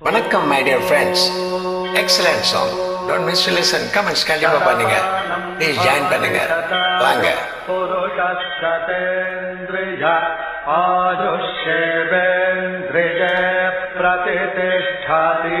வணக்கம் my dear friends excellent song don't miss to listen comments கண்டிப்பாக பண்ணுங்க please join பண்ணுங்க வாங்க ஆயுஷேவேந்திரிய பிரதிஷ்டாதி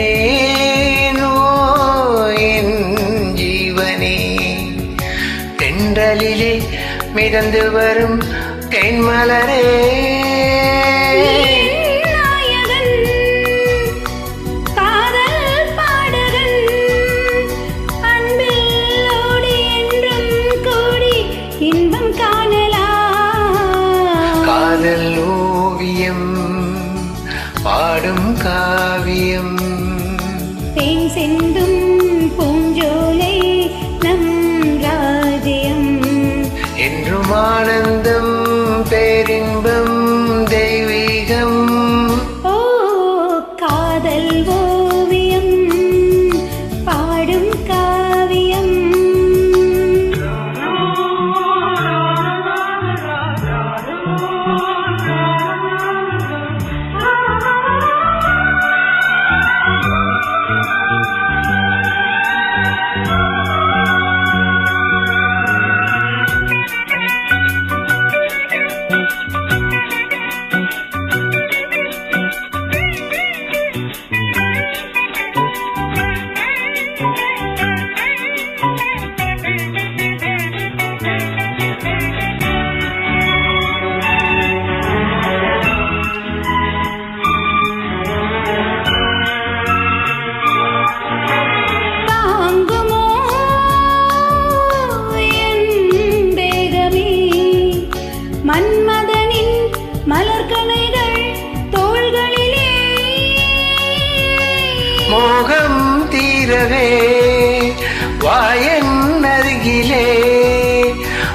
தேடினேனோ என் ஜீவனே. தென்றலிலே மிதந்து வரும் தென்மலரே.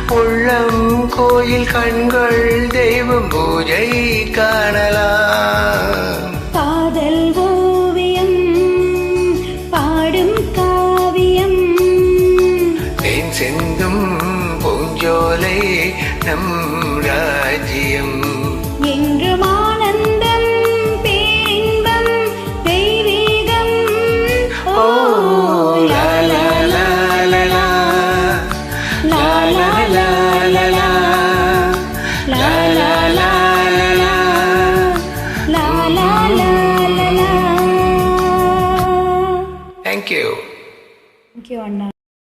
உள்ளம் கோயில் கண்கள் தெய்வம் பூஜை காணலாம். காதல் ஓவியம் பாடும் காவியம். தேன் செந்தும் பூஞ்சோலை நம் ராஜ்யம். என்றும்